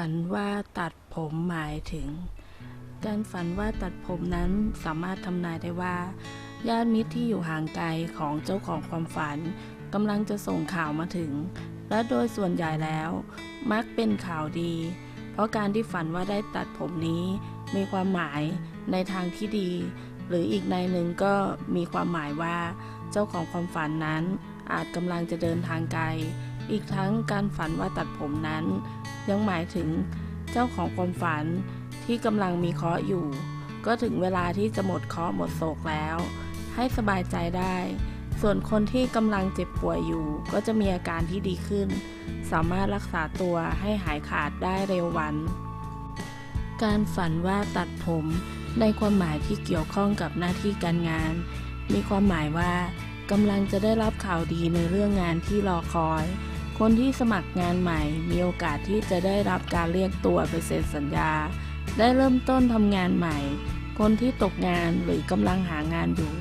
ฝันว่าตัดผมหมายถึง การฝันว่าตัดผมนั้นสามารถทำนายได้ว่า ญาติมิตรที่อยู่ห่างไกลของเจ้าของความฝันกำลังจะส่งข่าวมาถึง และโดยส่วนใหญ่แล้ว มักเป็นข่าวดี เพราะการที่ฝันว่าได้ตัดผมนี้ มีความหมายในทางที่ดี หรืออีกในหนึ่งก็มีความหมายว่าเจ้าของความฝันนั้นอาจกำลังจะเดินทางไกล อีกทั้งการฝันว่าตัดผมนั้น ยังหมายถึงเจ้าของความฝันที่กำลังมีเคราะห์อยู่ ก็ถึงเวลาที่จะหมดเคราะห์หมดโศกแล้ว ให้สบายใจได้ ส่วนคนที่กำลังเจ็บป่วยอยู่ ก็จะมีอาการที่ดีขึ้น สามารถรักษาตัวให้หายขาดได้เร็ววัน การฝันว่าตัดผมในความหมายที่เกี่ยวข้องกับหน้าที่การงาน มีความหมายว่ากำลังจะได้รับข่าวดีในเรื่องงานที่รอคอย คนที่สมัครงานใหม่ มีโอกาสที่จะได้รับการเรียกตัวไปเซ็นสัญญา ได้เริ่มต้นทำงานใหม่ คนที่ตกงานหรือกำลังหางานอยู่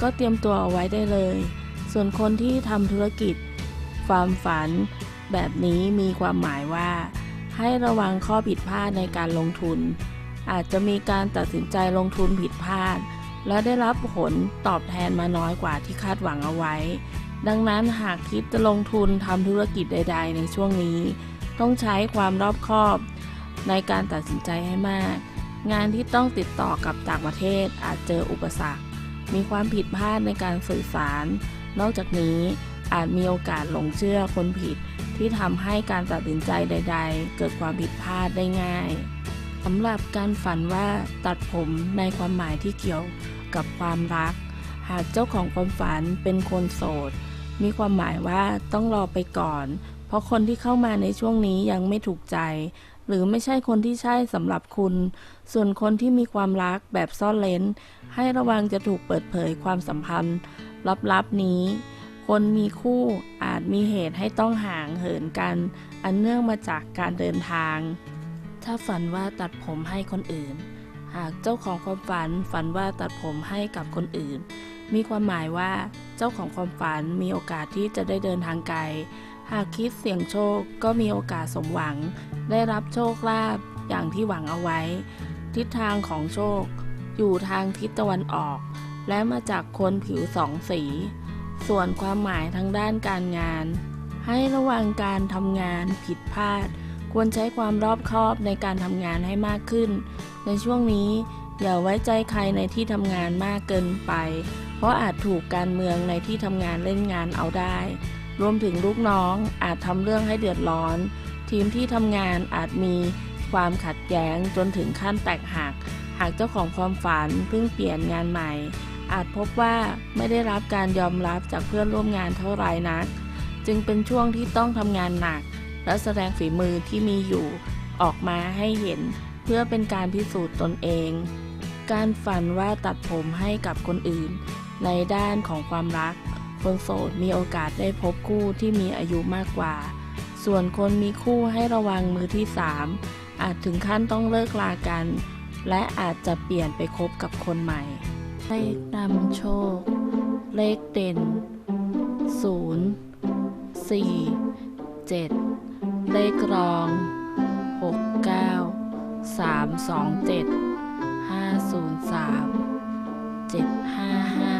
ก็เตรียมตัวเอาไว้ได้เลย ส่วนคนที่ทำธุรกิจ ความฝัน แบบนี้มีความหมายว่า ให้ระวังข้อผิดพลาดในการลงทุน อาจจะมีการตัดสินใจลงทุนผิดพลาด และได้รับผลตอบแทนมาน้อยกว่าที่คาดหวังเอาไว้ ดังนั้นหากคิดจะลงทุนทำธุรกิจใด ๆ ในช่วงนี้ ต้องใช้ความรอบคอบในการตัดสินใจให้มาก งานที่ต้องติดต่อกับต่างประเทศอาจเจออุปสรรค มีความผิดพลาดในการสื่อสาร นอกจากนี้อาจมีโอกาสหลงเชื่อคนผิดที่ทำให้การตัดสินใจใด ๆ เกิดความผิดพลาดได้ง่ายสำหรับการฝันว่าตัดผมในความหมายที่เกี่ยวกับความรัก หากเจ้าของความฝันเป็นคนโสด มีความหมายว่าต้องรอไปก่อน เพราะคนที่เข้ามาในช่วงนี้ยังไม่ถูกใจ หรือไม่ใช่คนที่ใช่สำหรับคุณ ส่วนคนที่มีความรักแบบซ่อนเลนให้ระวังจะถูกเปิดเผยความสัมพันธ์ ลับๆนี้ คนมีคู่อาจมีเหตุให้ต้องห่างเหินกัน อันเนื่องมาจากการเดินทาง ถ้าฝันว่าตัดผมให้คนอื่น หากเจ้าของความฝันฝันว่าตัดผมให้กับคนอื่น มีความหมายว่า เจ้าของความฝันมีโอกาสที่จะได้เดินทางไกล หากคิดเสี่ยงโชคก็มีโอกาสสมหวัง ได้รับโชคลาภอย่างที่หวังเอาไว้ ทิศทางของโชค อยู่ทางทิศตะวันออก และมาจากคนผิวสองสี ส่วนความหมายทางด้านการงาน ให้ระวังการทำงานผิดพลาด ควรใช้ความรอบคอบในการทำงานให้มากขึ้น ในช่วงนี้อย่าไว้ใจใครในที่ทำงานมากเกินไป เพราะอาจถูกการเมืองในที่ทำงานเล่นงานเอาได้ รวมถึงลูกน้องอาจทำเรื่องให้เดือดร้อน ทีมที่ทำงานอาจมีความขัดแย้งจนถึงขั้นแตกหัก หากเจ้าของความฝันเพิ่งเปลี่ยนงานใหม่ อาจพบว่าไม่ได้รับการยอมรับจากเพื่อนร่วมงานเท่าไรนัก จึงเป็นช่วงที่ต้องทำงานหนัก และแสดงฝีมือที่มีอยู่ออกมาให้เห็นเพื่อเป็นการพิสูจน์ตนเอง การฝันว่าตัดผมให้กับคนอื่น ในด้านของความรัก คนโสดมีโอกาสได้พบคู่ที่มีอายุมากกว่า ส่วนคนมีคู่ให้ระวังมือที่สามอาจถึงขั้นต้องเลิกลากัน และอาจจะเปลี่ยนไปคบกับคนใหม่ เลขนำโชค เลขเด่น 0 4 7 เลขรอง 6 9 3 2 7 5 0 3 7 5 5